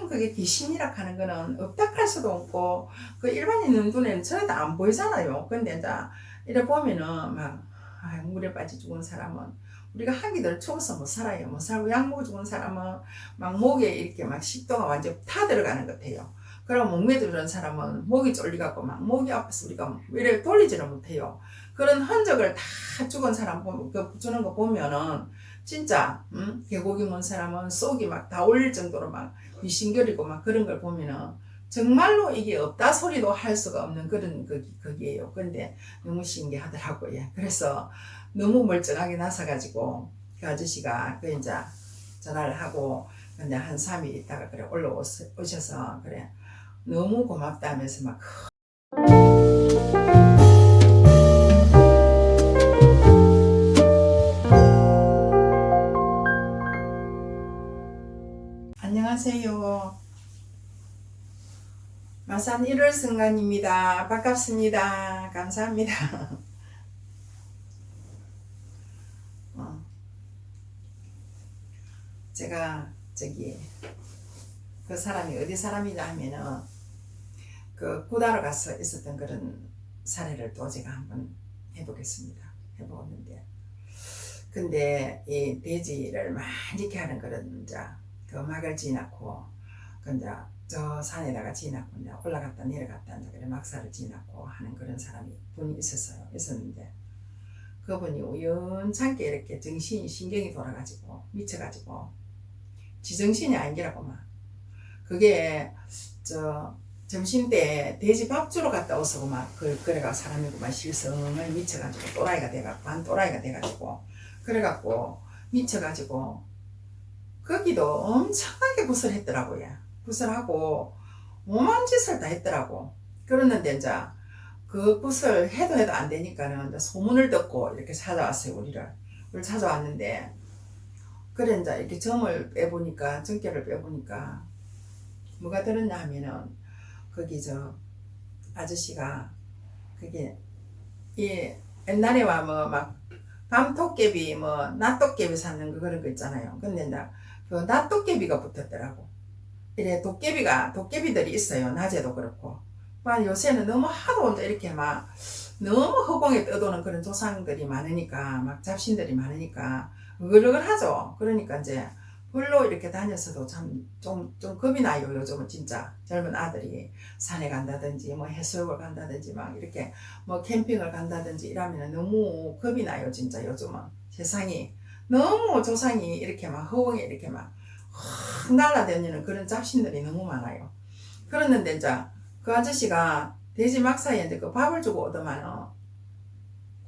참 그게 귀신이라 하는 거는 없다 할 수도 없고 그 일반인 눈에는 전혀 안 보이잖아요. 근데 이제 이래 보면은 막 아, 물에 빠져 죽은 사람은 우리가 한기들 추워서 못 살아요. 못 살고 약 먹어 죽은 사람은 막 목에 이렇게 막 식도가 완전 타 들어가는 것 같아요. 그럼 목매 들은 사람은 목이 쫄리갖고 막 목이 아파서 우리가 이래 돌리지를 못해요. 그런 흔적을 다 죽은 사람 보면 그 주는 거 보면은 진짜 음? 개고기 먹은 사람은 속이 막 다 올릴 정도로 막 귀신겨리고 막 그런 걸 보면은 정말로 이게 없다 소리도 할 수가 없는 그런 거기, 거기에요. 근데 너무 신기하더라고요. 그래서 너무 멀쩡하게 나서가지고 그 아저씨가 그 이제 전화를 하고 근데 한 3일 있다가 그래 올라오셔서 그래 너무 고맙다 하면서 막 마산 1월 승관입니다. 반갑습니다. 감사합니다. 어. 제가 저기 그 사람이 어디 사람이냐 하면은 그 구다로 가서 있었던 그런 사례를 또 제가 한번 해보겠습니다. 해보는데 근데 이 돼지를 많이 이렇게 하는 그런 자그 막을 지나고 그 이제 저 산에다가 지나고 이제 올라갔다 내려갔다 이제 그래 막사를 지나고 하는 그런 사람이 분이 있었어요. 있었는데 그분이 우연찮게 이렇게 정신이 신경이 돌아가지고 미쳐가지고 지정신이 아니라고 막 그게 저 점심 때 돼지 밥 주러 갔다 오서고 막 그, 그래가 사람이고 막 실성을 미쳐가지고 또라이가 돼가지고 반 또라이가 돼가지고 그래갖고 미쳐가지고 거기도 엄청나게 구설했더라고요. 구설하고 오만 짓을 다 했더라고. 그러는데 이제 그 구설 해도 해도 안 되니까는 소문을 듣고 이렇게 찾아왔어요 우리를. 우리 찾아왔는데 그래 이제 이렇게 점을 빼보니까 정결을 빼보니까 뭐가 들었냐 하면은 거기 저 아저씨가 그게 이 옛날에 와 뭐 막 밤토깨비 뭐 낮도깨비 사는 거 그런 거 있잖아요. 근데 이제 그 낮도깨비가 붙었더라고. 이래 도깨비가 도깨비들이 있어요. 낮에도 그렇고. 막 요새는 너무 하도 이렇게 막 너무 허공에 떠도는 그런 조상들이 많으니까 막 잡신들이 많으니까 으글으글하죠. 그러니까 이제 홀로 이렇게 다녔어도 참좀좀 겁이 나요. 요즘은 진짜 젊은 아들이 산에 간다든지 뭐 해수욕을 간다든지 막 이렇게 뭐 캠핑을 간다든지 이러면 너무 겁이 나요. 진짜 요즘은 세상이 너무 조상이 이렇게 막 허공에 이렇게 막 확 날아다니는 그런 잡신들이 너무 많아요. 그랬는데 이제 그 아저씨가 돼지 이제 그 밥을 주고 오더만은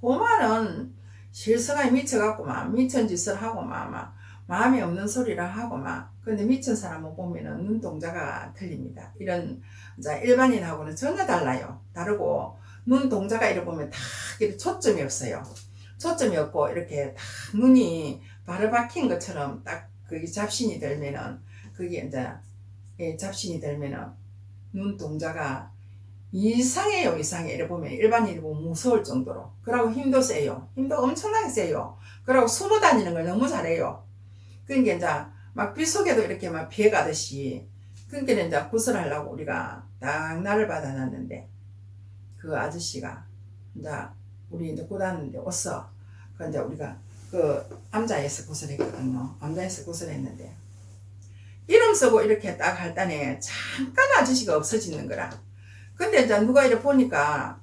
고만은 실성에 미쳐갖고 막 미친 짓을 하고 막, 막 마음이 없는 소리를 하고 막 근데 미친 사람을 보면은 눈동자가 틀립니다. 이런 이제 일반인하고는 전혀 달라요. 다르고 눈동자가 이렇게 보면 다 이렇게 초점이 없어요. 초점이 없고 이렇게 다 눈이 바로 박힌 것처럼 딱 그게 잡신이 들면은 그게 이제 예, 잡신이 들면은 눈동자가 이상해요 이상해. 이래 보면 일반인이 보면 무서울 정도로. 그러고 힘도 세요. 힘도 엄청나게 세요. 그러고 숨어 다니는 걸 너무 잘해요. 그러니까 이제 막 빗속에도 이렇게 막 피해가듯이 그러니까 이제 구슬하려고 우리가 딱 날을 받아놨는데 그 아저씨가 이제 우리 이제 고다는데 왔어 그 이제 우리가 그 암자에서 구슬했거든요. 암자에서 구슬했는데. 이름 쓰고 이렇게 딱 할 때에 잠깐 아저씨가 없어지는 거라. 근데 이제 누가 이래 보니까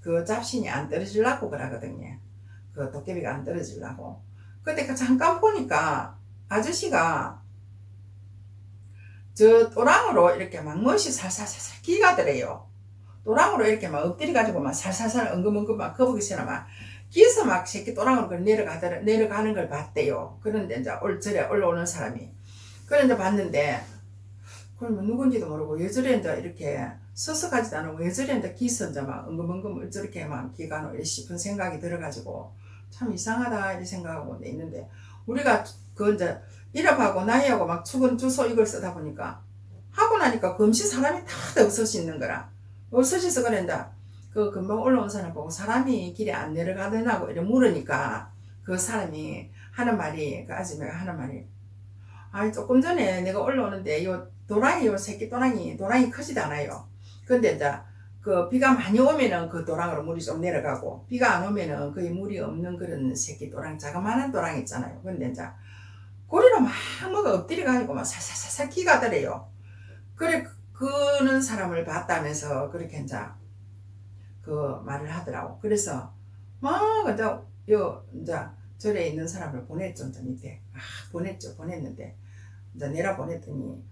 그 잡신이 안 떨어지려고 그러거든요. 그 도깨비가 안 떨어지려고. 근데 그 잠깐 보니까 아저씨가 저 또랑으로 이렇게 막 멋이 살살살살 기가더래요. 또랑으로 이렇게 막 엎드려 가지고 막 살살살 엉금엉금 막 거북이처럼 막 기서 막 새끼 또랑으로 그 내려가더라 내려가는 걸 봤대요. 그런데 이제 올 절에 올라오는 사람이 그런데 봤는데 그러면 누군지도 모르고 왜 저래 이제 이렇게 서서 가지도 않고 왜 저래 이제 기서 이제 막 엉금엉금 저렇게 막 기가노 싶은 생각이 들어가지고 참 이상하다 이렇게 생각하고 있는데 우리가 그 이제 일업하고 나이하고 막 죽은 주소 이걸 쓰다 보니까 하고 나니까 금시 사람이 다 없어지는 거라 없어져서 그런다 그 금방 올라온 사람 보고 사람이 길에 안 내려가더냐고 이래 물으니까 그 사람이 하는 말이 그 아줌마가 하는 말이 아 조금 전에 내가 올라오는데 요 도랑이 요 새끼 도랑이 도랑이 크지도 않아요. 근데 이제 그 비가 많이 오면은 그 도랑으로 물이 좀 내려가고 비가 안 오면은 거의 물이 없는 그런 새끼 도랑 자그마한 도랑 있잖아요. 근데 이제 고리로 막 뭐가 엎드려 가지고 막 살살살살 기가더래요. 그래 그는 사람을 봤다면서 그렇게 이제 그 말을 하더라고. 그래서 막 이제 요 이제 절에 있는 사람을 보냈죠. 이제 밑에 아 보냈죠. 보냈는데 이제 내려 보냈더니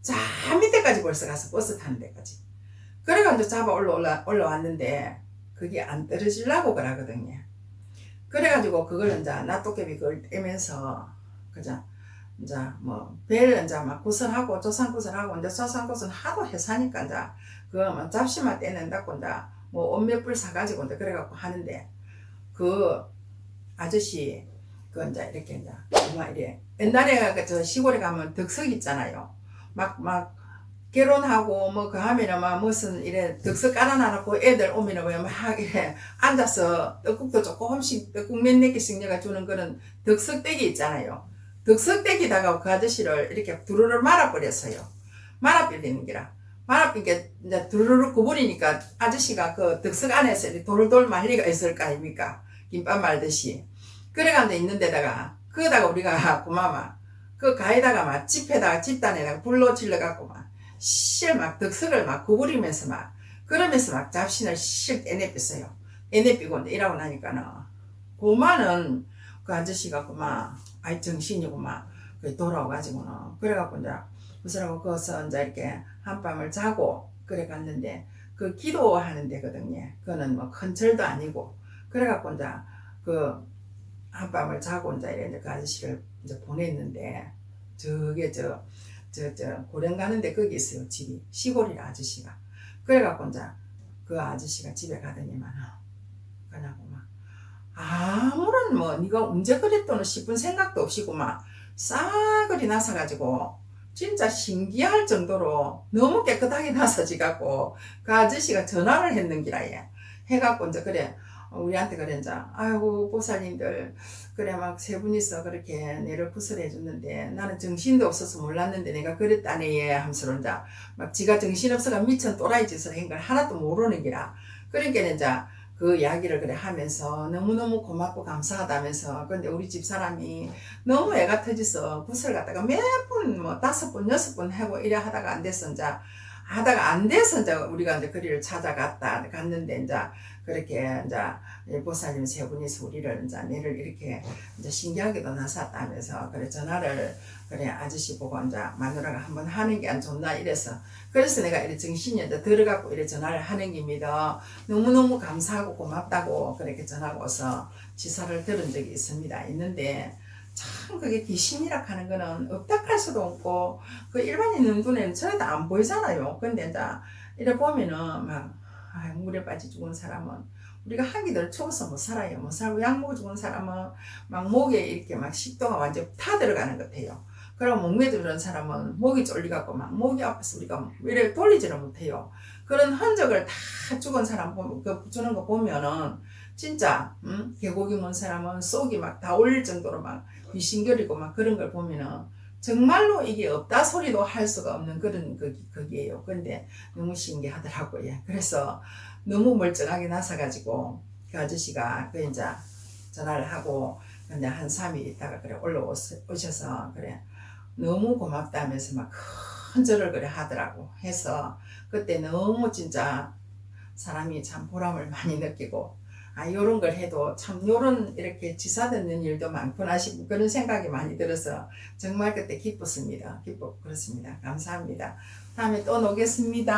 자 밑에까지 벌써 가서 버스 타는 데까지. 그래가 이제 잡아 올라 올라왔는데 그게 안 떨어지려고 그러거든요. 그래가지고 그걸 이제 나토깨비 그걸 떼면서 그자 이제 뭐 배를 이제 막 구설하고 조산 구설하고 이제 조산 구설 하도 해사니까 이제 그뭐 잡시만 떼낸다고 이제 뭐옷몇불 사가지고 이제 그래갖고 하는데 그 아저씨 그 이제 이렇게 이제 막 이래 옛날에 그 저 시골에 가면 덕석 있잖아요. 막 막 결혼하고 뭐 그 하면은 막 무슨 이래 덕석 깔아놔놓고 애들 오면은 왜막 이래 앉아서 떡국도 조금씩 떡국 몇네 개씩 내가 주는 그런 덕석대기 있잖아요. 덕석대기다가 그 아저씨를 이렇게 두루루 말아버렸어요. 말아버리는 기라. 말아버리니까 이제 두루루 구부리니까 아저씨가 그 덕석 안에서 돌돌 말리가 있을 거 아닙니까? 김밥 말듯이. 그래가지고 있는 데다가 그거다가 우리가 고마마 그 가에다가 막 집에다가 집단에다가 불로 질러갖고 막 실막 덕석을 막 구부리면서 막 그러면서 막 잡신을 실 떼내뺐어요. 떼내삐고 이제 이러고 나니까는 고마는 그 아저씨가 그만 아이 정신이구만 그 돌아와가지고는 그래갖고 이제 그사람고 거기서 이제 이렇게 한밤을 자고 그래 갔는데 그 기도하는 데거든요. 그거는 뭐 큰 절도 아니고. 그래갖고 이제 그 한밤을 자고 이제 이래 그 아저씨를 이제 보냈는데 저게 저 저 저 고령 가는데 거기 있어요 집이. 시골이라 아저씨가. 그래갖고 이제 그 아저씨가 집에 가더니만 그냥 막. 아무런 뭐 네가 언제 그랬더는 싶은 생각도 없이고 막 싸그리 나서가지고 진짜 신기할 정도로 너무 깨끗하게 나서지갖고 그 아저씨가 전화를 했는기라 얘 해갖고 이제 그래 우리한테 그래 이제 아이고 보살님들 그래 막 세 분이서 그렇게 내를 구슬해 줬는데 나는 정신도 없어서 몰랐는데 내가 그랬다네 얘 하면서 이제 막 지가 정신없어가 미천 또라이 짓을 한 걸 하나도 모르는 기라. 그러니까 이제 그 이야기를 그래 하면서 너무너무 고맙고 감사하다면서. 근데 우리 집 사람이 너무 애가 터져서 구슬 갖다가 몇 번 뭐 다섯 번 여섯 번 하고 이래 하다가 안 돼서 이제 하다가 안 돼서 이제 우리가 이제 거리를 찾아갔다 갔는데 이제 그렇게 이제 보살님 세 분이서 우리를 이제 내를 이렇게 이제 신기하게도 나섰다면서 그래 전화를 그래 아저씨 보고 이제 마누라가 한번 하는 게 안 좋나 이래서 그래서 내가 이래 정신이 이제 들어갖고 이래 전화를 하는 겁니다. 너무 너무 감사하고 고맙다고 그렇게 전화가 와서 지사를 들은 적이 있습니다. 있는데 참 그게 귀신이라 하는 거는 없다 할 수도 없고 그 일반인 눈에는 전혀 다안 보이잖아요. 근데 이제 이래 보면은 막 아, 물에 빠져 죽은 사람은 우리가 하기들 추워서 못 살아요. 못 살고 약 먹어 죽은 사람은 막 목에 이렇게 막 식도가 완전 타 들어가는 것 같아요. 그럼 목매 들은 사람은 목이 쫄리갖고 막 목이 아파서 우리가 이래 돌리지를 못해요. 그런 흔적을 다 죽은 사람 보면 그 주는 거 보면은 진짜 음? 개고기 먹은 사람은 속이 막 다 올릴 정도로 막 귀신결이고 막 그런 걸 보면은 정말로 이게 없다 소리도 할 수가 없는 그런 그, 거기에요. 근데 너무 신기하더라고요. 그래서 너무 멀쩡하게 나서가지고 그 아저씨가 그 이제 전화를 하고 근데 한 3일 있다가 그래 올라오셔서 그래 너무 고맙다면서 막 큰 절을 그래 하더라고 해서 그때 너무 진짜 사람이 참 보람을 많이 느끼고 아 요런 걸 해도 참 요런 이렇게 지사 듣는 일도 많구나 싶은 그런 생각이 많이 들어서 정말 그때 기뻤습니다. 기뻤 그렇습니다. 감사합니다. 다음에 또 오겠습니다.